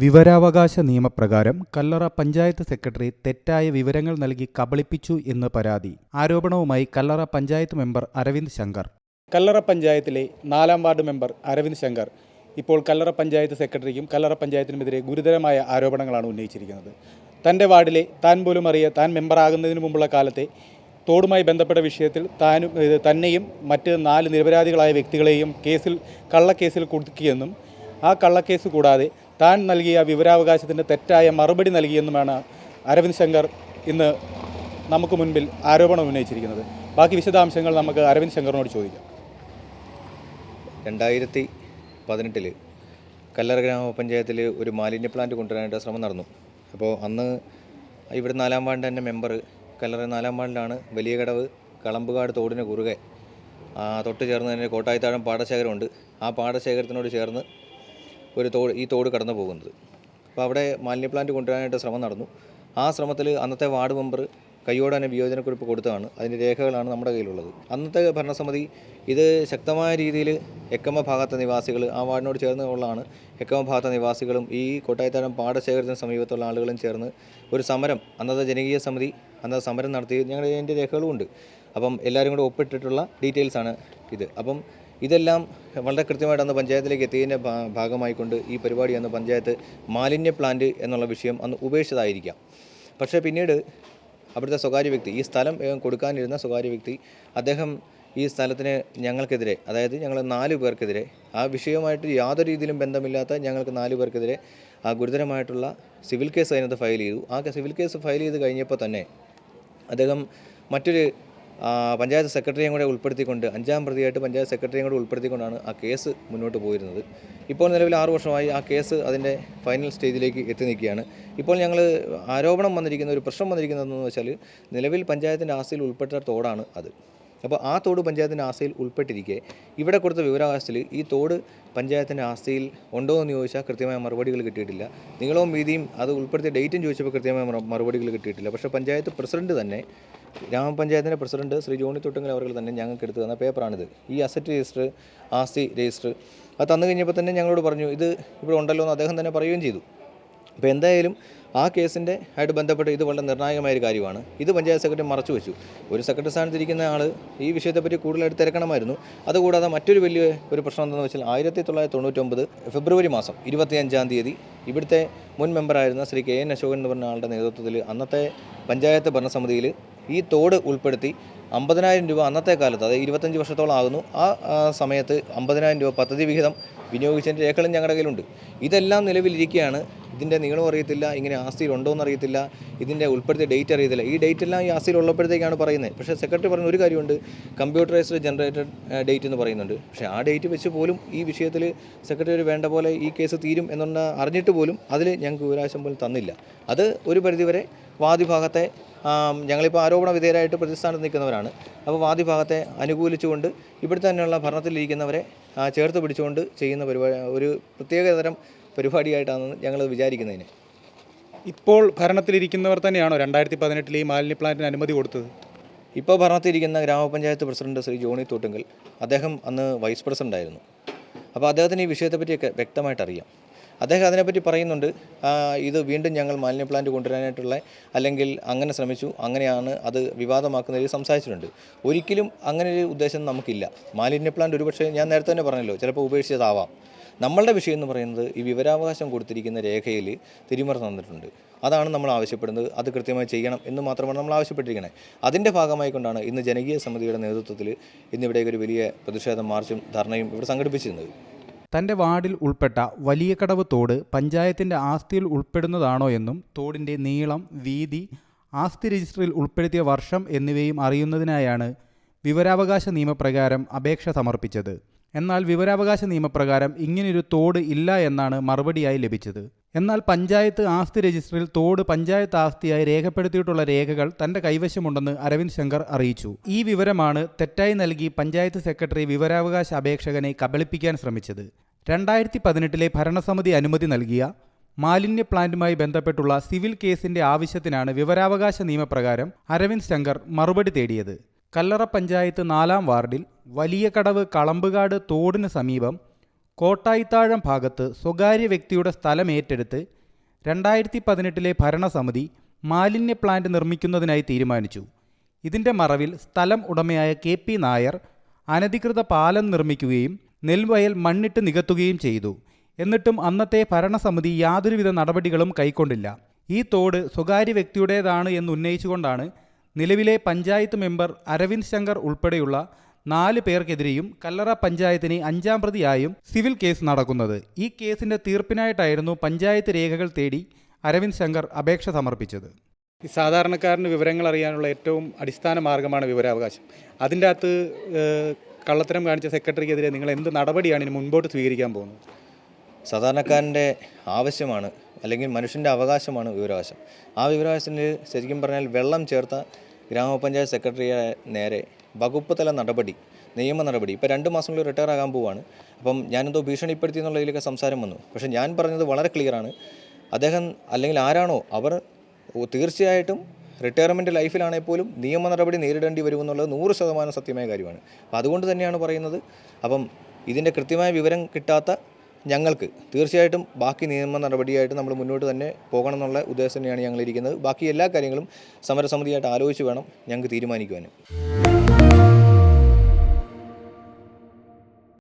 വിവരാവകാശ നിയമപ്രകാരം കല്ലറ പഞ്ചായത്ത് സെക്രട്ടറി തെറ്റായ വിവരങ്ങൾ നൽകി കബളിപ്പിച്ചു എന്ന് പരാതി. ആരോപണവുമായി കല്ലറ പഞ്ചായത്ത് മെമ്പർ അരവിന്ദ് ശങ്കർ. കല്ലറ പഞ്ചായത്തിലെ നാലാം വാർഡ് മെമ്പർ അരവിന്ദ് ശങ്കർ. ഇപ്പോൾ കല്ലറ പഞ്ചായത്ത് സെക്രട്ടറിക്കും കല്ലറ പഞ്ചായത്തിനുമെതിരെ ഗുരുതരമായ ആരോപണങ്ങളാണ് ഉന്നയിച്ചിരിക്കുന്നത്. തന്റെ വാർഡിലെ താൻ പോലും അറിയ താൻ മെമ്പറാകുന്നതിന് മുമ്പുള്ള കാലത്തെ തോടുമായി ബന്ധപ്പെട്ട വിഷയത്തിൽ താനും തന്നെയും മറ്റ് നാല് നിരപരാധികളായ വ്യക്തികളെയും കേസിൽ കള്ളക്കേസിൽ കുടുക്കിയെന്നും ആ കള്ളക്കേസ് കൂടാതെ താൻ നൽകിയ വിവരാവകാശത്തിന്റെ തെറ്റായ മറുപടി നൽകിയെന്നുമാണ് അരവിന്ദ് ശങ്കർ ഇന്ന് നമുക്ക് മുൻപിൽ ആരോപണം ഉന്നയിച്ചിരിക്കുന്നത്. ബാക്കി വിശദാംശങ്ങൾ നമുക്ക് അരവിന്ദ് ശങ്കറിനോട് ചോദിക്കാം. രണ്ടായിരത്തി പതിനെട്ടിൽ കല്ലറ ഗ്രാമപഞ്ചായത്തിൽ ഒരു മാലിന്യ പ്ലാന്റ് കൊണ്ടുവരാനായിട്ട് ശ്രമം നടന്നു. അപ്പോൾ അന്ന് ഇവിടെ നാലാം വാർഡിന്റെ തന്നെ മെമ്പർ കല്ലറ നാലാം വാർഡിലാണ് വലിയ കടവ് കളമ്പുകാട് തോടിന് കുറുകെ തൊട്ട് ചേർന്ന് തന്നെ കോട്ടായിത്താഴം പാടശേഖരമുണ്ട്. ആ പാടശേഖരത്തിനോട് ചേർന്ന് ഒരു തോട് ഈ തോട് കടന്നു പോകുന്നത്. അപ്പോൾ അവിടെ മാലിന്യ പ്ലാന്റ് കൊണ്ടുവരാനായിട്ട് ശ്രമം നടന്നു. ആ ശ്രമത്തിൽ അന്നത്തെ വാർഡ് മെമ്പർ കൈയോടെ തന്നെ വിയോജനക്കുറിപ്പ് കൊടുത്തതാണ്. അതിന്റെ രേഖകളാണ് നമ്മുടെ കയ്യിലുള്ളത്. അന്നത്തെ ഭരണസമിതി ഇത് ശക്തമായ രീതിയിൽ എക്കമ ഭാഗത്തെ നിവാസികൾ ആ വാർഡിനോട് ചേർന്ന് ഉള്ളതാണ് എക്കമ ഭാഗത്തെ നിവാസികളും ഈ കൊട്ടായത്താരം പാടശേഖരത്തിന് സമീപത്തുള്ള ആളുകളും ചേർന്ന് ഒരു സമരം അന്നത്തെ ജനകീയ സമിതി അന്നത്തെ സമരം നടത്തി ഞങ്ങളുടെ അതിന്റെ രേഖകളും ഉണ്ട് അപ്പം എല്ലാവരും കൂടെ ഒപ്പിട്ടിട്ടുള്ള ഡീറ്റെയിൽസാണ് ഇത്. അപ്പം ഇതെല്ലാം വളരെ കൃത്യമായിട്ട് അന്ന് പഞ്ചായത്തിലേക്ക് എത്തിയതിന്റെ ഭാഗമായിക്കൊണ്ട് ഈ പരിപാടി അന്ന് പഞ്ചായത്ത് മാലിന്യ പ്ലാന്റ് എന്നുള്ള വിഷയം അന്ന് ഉപേക്ഷിച്ചതായിരിക്കാം. പക്ഷേ പിന്നീട് അവിടുത്തെ സ്വകാര്യ വ്യക്തി ഈ സ്ഥലം കൊടുക്കാനിരുന്ന സ്വകാര്യ വ്യക്തി അദ്ദേഹം ഈ സ്ഥലത്തിന് ഞങ്ങൾക്കെതിരെ അതായത് ഞങ്ങൾ നാല് പേർക്കെതിരെ ആ വിഷയവുമായിട്ട് യാതൊരു രീതിയിലും ബന്ധമില്ലാത്ത ഞങ്ങൾക്ക് നാല് പേർക്കെതിരെ ആ ഗുരുതരമായിട്ടുള്ള സിവിൽ കേസ് അതിനകത്ത് ഫയൽ ചെയ്തു. ആ സിവിൽ കേസ് ഫയൽ ചെയ്ത് കഴിഞ്ഞപ്പോൾ തന്നെ അദ്ദേഹം മറ്റൊരു പഞ്ചായത്ത് സെക്രട്ടറിയും കൂടെ ഉൾപ്പെടുത്തിക്കൊണ്ട് അഞ്ചാം പ്രതിയായിട്ട് പഞ്ചായത്ത് സെക്രട്ടറിയും കൂടെ ഉൾപ്പെടുത്തിക്കൊണ്ടാണ് ആ കേസ് മുന്നോട്ട് പോയിരുന്നത്. ഇപ്പോൾ നിലവിൽ ആറു വർഷമായി ആ കേസ് അതിന്റെ ഫൈനൽ സ്റ്റേജിലേക്ക് എത്തി നിൽക്കുകയാണ്. ഇപ്പോൾ ഞങ്ങൾ ആരോപണം വന്നിരിക്കുന്ന ഒരു പ്രശ്നം വന്നിരിക്കുന്നതെന്ന് വെച്ചാൽ നിലവിൽ പഞ്ചായത്തിന്റെ ആസ്തിയിൽ ഉൾപ്പെട്ട തോടാണ് അത്. അപ്പോൾ ആ തോട് പഞ്ചായത്തിന്റെ ആസ്തിയിൽ ഉൾപ്പെട്ടിരിക്കെ ഇവിടെ കൊടുത്ത വിവരാവകാശത്തിൽ ഈ തോട് പഞ്ചായത്തിന്റെ ആസ്തിയിൽ ഉണ്ടോ എന്ന് ചോദിച്ചാൽ കൃത്യമായ മറുപടികൾ കിട്ടിയിട്ടില്ല. നീളവും വീതിയും അത് ഉൾപ്പെടുത്തിയ ഡേറ്റും ചോദിച്ചപ്പോൾ കൃത്യമായ മറുപടികൾ കിട്ടിയിട്ടില്ല. പക്ഷേ പഞ്ചായത്ത് പ്രസിഡന്റ് തന്നെ ഗ്രാമപഞ്ചായത്തിന്റെ പ്രസിഡന്റ് ശ്രീ ജോണി തൊട്ടുങ്കൽ അവർ തന്നെ ഞങ്ങൾക്ക് എടുത്തു തന്ന പേപ്പറാണിത്. ഈ അസറ്റ് രജിസ്റ്റർ ആസ്തി രജിസ്റ്റർ അത് തന്നു കഴിഞ്ഞപ്പോൾ തന്നെ ഞങ്ങളോട് പറഞ്ഞു ഇത് ഇവിടെ ഉണ്ടല്ലോ എന്ന് അദ്ദേഹം തന്നെ പറയുകയും ചെയ്തു. അപ്പോൾ എന്തായാലും ആ കേസിന്റെ ആയിട്ട് ബന്ധപ്പെട്ട് ഇത് വളരെ നിർണായകമായ ഒരു കാര്യമാണ്. ഇത് പഞ്ചായത്ത് സെക്രട്ടറി മറച്ചു വെച്ചു. ഒരു സെക്രട്ടറി സ്ഥാനത്തിരിക്കുന്ന ആൾ ഈ വിഷയത്തെപ്പറ്റി കൂടുതലായിട്ട് തിരക്കണമായിരുന്നു. അതുകൂടാതെ മറ്റൊരു വലിയ ഒരു പ്രശ്നം എന്താണെന്ന് വെച്ചാൽ ആയിരത്തി തൊള്ളായിരത്തി ഫെബ്രുവരി മാസം ഇരുപത്തിയഞ്ചാം തീയതി ഇവിടുത്തെ മുൻ മെമ്പറായിരുന്ന ശ്രീ കെ എൻ അശോകൻ എന്ന് പറഞ്ഞ ആളുടെ നേതൃത്വത്തിൽ അന്നത്തെ പഞ്ചായത്ത് ഭരണസമിതിയിൽ ഈ തോട് ഉൾപ്പെടുത്തി അമ്പതിനായിരം രൂപ അന്നത്തെ കാലത്ത് അതായത് ഇരുപത്തഞ്ച് വർഷത്തോളം ആകുന്നു ആ സമയത്ത് അമ്പതിനായിരം രൂപ പദ്ധതി വിഹിതം വിനിയോഗിച്ചതിന്റെ രേഖകളും ഞങ്ങളുടെ കയ്യിലുണ്ട്. ഇതെല്ലാം നിലവിലിരിക്കുകയാണ് ഇതിന്റെ നീളം അറിയത്തില്ല ഇങ്ങനെ ആസ്തിയിൽ ഉണ്ടോ എന്ന് അറിയത്തില്ല ഇതിന്റെ ഉൾപ്പെടുത്തിയ ഡേറ്റ് അറിയത്തില്ല. ഈ ഡേറ്റ് എല്ലാം ഈ ആസ്തിയിൽ ഉള്ളപ്പോഴത്തേക്കാണ് പറയുന്നത്. പക്ഷേ സെക്രട്ടറി പറഞ്ഞ ഒരു കാര്യമുണ്ട് കമ്പ്യൂട്ടറൈസ്ഡ് ജനറേറ്റഡ് ഡേറ്റ് എന്ന് പറയുന്നുണ്ട്. പക്ഷേ ആ ഡേറ്റ് വെച്ച് പോലും ഈ വിഷയത്തിൽ സെക്രട്ടറി വേണ്ട പോലെ ഈ കേസ് തീരും എന്നുള്ള അറിഞ്ഞിട്ട് പോലും അതിൽ ഞങ്ങൾക്ക് വിവരാശം പോലും തന്നില്ല. അത് ഒരു പരിധിവരെ വാദിഭാഗത്തെ ഞങ്ങളിപ്പോൾ ആരോപണ വിധേയരായിട്ട് പ്രതിസ്ഥാനത്ത് നിൽക്കുന്നവരാണ്. അപ്പോൾ വാദിഭാഗത്തെ അനുകൂലിച്ചുകൊണ്ട് ഇവിടുത്തെ തന്നെയുള്ള ഭരണത്തിലിരിക്കുന്നവരെ ചേർത്ത് പിടിച്ചുകൊണ്ട് ചെയ്യുന്ന പരിപാടി ഒരു പ്രത്യേകതരം പരിപാടിയായിട്ടാണ് ഞങ്ങൾ വിചാരിക്കുന്നതിന്. ഇപ്പോൾ ഭരണത്തിലിരിക്കുന്നവർ തന്നെയാണോ രണ്ടായിരത്തി പതിനെട്ടിൽ ഈ മാലിന്യ പ്ലാന്റിന് അനുമതി കൊടുത്തത്? ഇപ്പോൾ ഭരണത്തിരിക്കുന്ന ഗ്രാമപഞ്ചായത്ത് പ്രസിഡന്റ് ശ്രീ ജോണി തോട്ടുങ്കൽ അദ്ദേഹം അന്ന് വൈസ് പ്രസിഡന്റ് ആയിരുന്നു അപ്പോൾ അദ്ദേഹത്തിന് ഈ വിഷയത്തെപ്പറ്റിയൊക്കെ വ്യക്തമായിട്ട് അറിയാം അദ്ദേഹം അതിനെപ്പറ്റി പറയുന്നുണ്ട് ഇത് വീണ്ടും ഞങ്ങൾ മാലിന്യ പ്ലാന്റ് കൊണ്ടുവരാനായിട്ടുള്ള അല്ലെങ്കിൽ അങ്ങനെ ശ്രമിച്ചു അങ്ങനെയാണ് അത് വിവാദമാക്കുന്നതിൽ സംസാരിച്ചിട്ടുണ്ട്. ഒരിക്കലും അങ്ങനെ ഒരു ഉദ്ദേശം നമുക്കില്ല. മാലിന്യ പ്ലാന്റ് ഒരുപക്ഷെ ഞാൻ നേരത്തെ തന്നെ പറഞ്ഞല്ലോ ചിലപ്പോൾ ഉപേക്ഷിച്ചതാവാം. നമ്മളുടെ വിഷയം എന്ന് പറയുന്നത് ഈ വിവരാവകാശം കൊടുത്തിരിക്കുന്ന രേഖയിൽ തിരിമറി തന്നിട്ടുണ്ട്. അതാണ് നമ്മൾ ആവശ്യപ്പെടുന്നത് അത് കൃത്യമായി ചെയ്യണം എന്ന് മാത്രമാണ് നമ്മൾ ആവശ്യപ്പെട്ടിരിക്കുന്നത് അതിന്റെ ഭാഗമായി കൊണ്ടാണ് ഇന്ന് ജനകീയ സമിതിയുടെ നേതൃത്വത്തിൽ ഇന്നിവിടേക്ക് ഒരു വലിയ പ്രതിഷേധ മാർച്ചും ധർണയും ഇവിടെ സംഘടിപ്പിച്ചിരുന്നത്. തന്റെ വാർഡിൽ ഉൾപ്പെട്ട വലിയ കടവ് തോട് പഞ്ചായത്തിന്റെ ആസ്തിയിൽ ഉൾപ്പെടുന്നതാണോ എന്നും തോടിന്റെ നീളം വീതി ആസ്തി രജിസ്റ്ററിൽ ഉൾപ്പെടുത്തിയ വർഷം എന്നിവയും അറിയുന്നതിനായാണ് വിവരാവകാശ നിയമപ്രകാരം അപേക്ഷ സമർപ്പിച്ചത്. എന്നാൽ വിവരാവകാശ നിയമപ്രകാരം ഇങ്ങനൊരു തോട് ഇല്ല എന്നാണ് മറുപടിയായി ലഭിച്ചത്. എന്നാൽ പഞ്ചായത്ത് ആസ്തി രജിസ്റ്ററിൽ തോട് പഞ്ചായത്ത് ആസ്തിയായി രേഖപ്പെടുത്തിയിട്ടുള്ള രേഖകൾ തന്റെ കൈവശമുണ്ടെന്ന് അരവിന്ദ് ശങ്കർ അറിയിച്ചു. ഈ വിവരമാണ് തെറ്റായി നൽകി പഞ്ചായത്ത് സെക്രട്ടറി വിവരാവകാശ അപേക്ഷകനെ കബളിപ്പിക്കാൻ ശ്രമിച്ചത്. രണ്ടായിരത്തി പതിനെട്ടിലെ ഭരണസമിതി അനുമതി നൽകിയ മാലിന്യ പ്ലാന്റുമായി ബന്ധപ്പെട്ടുള്ള സിവിൽ കേസിന്റെ ആവശ്യത്തിനാണ് വിവരാവകാശ നിയമപ്രകാരം അരവിന്ദ് ശങ്കർ മറുപടി തേടിയത്. കല്ലറ പഞ്ചായത്ത് നാലാം വാർഡിൽ വലിയ കടവ് കളമ്പുകാട് തോടിന് സമീപം കോട്ടായിത്താഴം ഭാഗത്ത് സ്വകാര്യ വ്യക്തിയുടെ സ്ഥലം ഏറ്റെടുത്ത് രണ്ടായിരത്തി പതിനെട്ടിലെ ഭരണസമിതി മാലിന്യ പ്ലാന്റ് നിർമ്മിക്കുന്നതിനായി തീരുമാനിച്ചു. ഇതിന്റെ മറവിൽ സ്ഥലം ഉടമയായ കെ പി നായർ അനധികൃത പാലം നിർമ്മിക്കുകയും നെൽവയൽ മണ്ണിട്ട് നികത്തുകയും ചെയ്തു. എന്നിട്ടും അന്നത്തെ ഭരണസമിതി യാതൊരുവിധ നടപടികളും കൈക്കൊണ്ടില്ല. ഈ തോട് സ്വകാര്യ വ്യക്തിയുടേതാണ് എന്ന് ഉന്നയിച്ചുകൊണ്ടാണ് നിലവിലെ പഞ്ചായത്ത് മെമ്പർ അരവിന്ദ് ശങ്കർ ഉൾപ്പെടെയുള്ള നാല് പേർക്കെതിരെയും കല്ലറ പഞ്ചായത്തിനെ അഞ്ചാം പ്രതിയായും സിവിൽ കേസ് നടക്കുന്നത്. ഈ കേസിന്റെ തീർപ്പിനായിട്ടായിരുന്നു പഞ്ചായത്ത് രേഖകൾ തേടി അരവിന്ദ് ശങ്കർ അപേക്ഷ സമർപ്പിച്ചത്. ഈ സാധാരണക്കാരന് വിവരങ്ങൾ അറിയാനുള്ള ഏറ്റവും അടിസ്ഥാന മാർഗമാണ് വിവരാവകാശം. അതിന്റെ അകത്ത് കള്ളത്തരം കാണിച്ച സെക്രട്ടറിക്കെതിരെ നിങ്ങൾ എന്ത് നടപടിയാണ് ഇനി മുൻപോട്ട് സ്വീകരിക്കാൻ പോകുന്നത്? സാധാരണക്കാരന്റെ ആവശ്യമാണ് അല്ലെങ്കിൽ മനുഷ്യന്റെ അവകാശമാണ് വിവരാവകാശം. ആ വിവരാവകാശത്തിൽ ശരിക്കും പറഞ്ഞാൽ വെള്ളം ചേർത്ത ഗ്രാമപഞ്ചായത്ത് സെക്രട്ടറിയെ നേരെ വകുപ്പ് തല നടപടി നിയമ നടപടി. ഇപ്പോൾ രണ്ട് മാസങ്ങളിൽ റിട്ടയർ ആകാൻ പോവാണ്. അപ്പം ഞാനെന്തോ ഭീഷണിപ്പെടുത്തി എന്നുള്ളതിലൊക്കെ സംസാരം വന്നു. പക്ഷേ ഞാൻ പറഞ്ഞത് വളരെ ക്ലിയറാണ് അദ്ദേഹം അല്ലെങ്കിൽ ആരാണോ അവർ തീർച്ചയായിട്ടും റിട്ടയർമെന്റ് ലൈഫിലാണെങ്കിൽ പോലും നിയമ നടപടി നേരിടേണ്ടി വരുമെന്നുള്ളത് നൂറ് ശതമാനം സത്യമായ കാര്യമാണ്. അപ്പോൾ അതുകൊണ്ട് തന്നെയാണ് പറയുന്നത്. അപ്പം ഇതിന്റെ കൃത്യമായ വിവരം കിട്ടാത്ത ഞങ്ങൾക്ക് തീർച്ചയായിട്ടും ബാക്കി നിയമ നടപടിയായിട്ട് നമ്മൾ മുന്നോട്ട് തന്നെ പോകണം എന്നുള്ള ഉദ്ദേശം തന്നെയാണ് ഞങ്ങളിരിക്കുന്നത്. ബാക്കി എല്ലാ കാര്യങ്ങളും സമരസമിതിയായിട്ട് ആലോചിച്ച് വേണം ഞങ്ങൾക്ക് തീരുമാനിക്കുവാൻ.